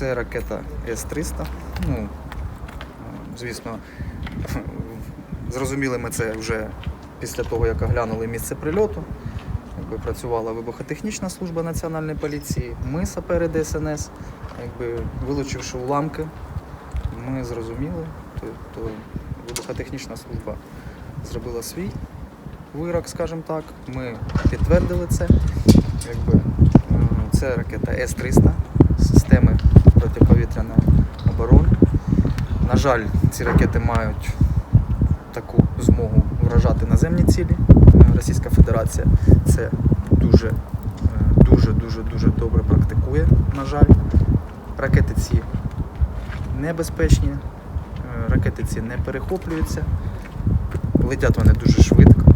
Це ракета С-300. Ну, звісно, зрозуміли ми це вже після того, як оглянули місце прильоту. Якби працювала вибухотехнічна служба Національної поліції, ми сапери ДСНС, якби вилучивши уламки, ми зрозуміли, то, то вибухотехнічна служба зробила свій вирок, скажімо так. Ми підтвердили це. Якби, це ракета С-300 системи жаль, ці ракети мають таку змогу вражати наземні цілі. Російська Федерація це дуже, е, дуже, дуже, дуже добре практикує. На жаль, ракети ці небезпечні, е, ракети ці не перехоплюються, летять вони дуже швидко.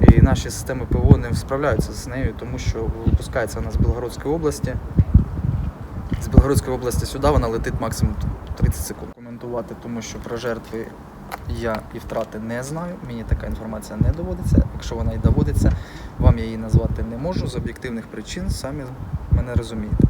І наші системи ПВО не справляються з нею, тому що випускається вона з Білгородської області. З Білгородської області сюди вона летить максимум 30 секунд. Коментувати, тому що про жертви я і втрати не знаю. Мені така інформація не доводиться. Якщо вона і доводиться, вам я її назвати не можу з об'єктивних причин, самі мене розумієте.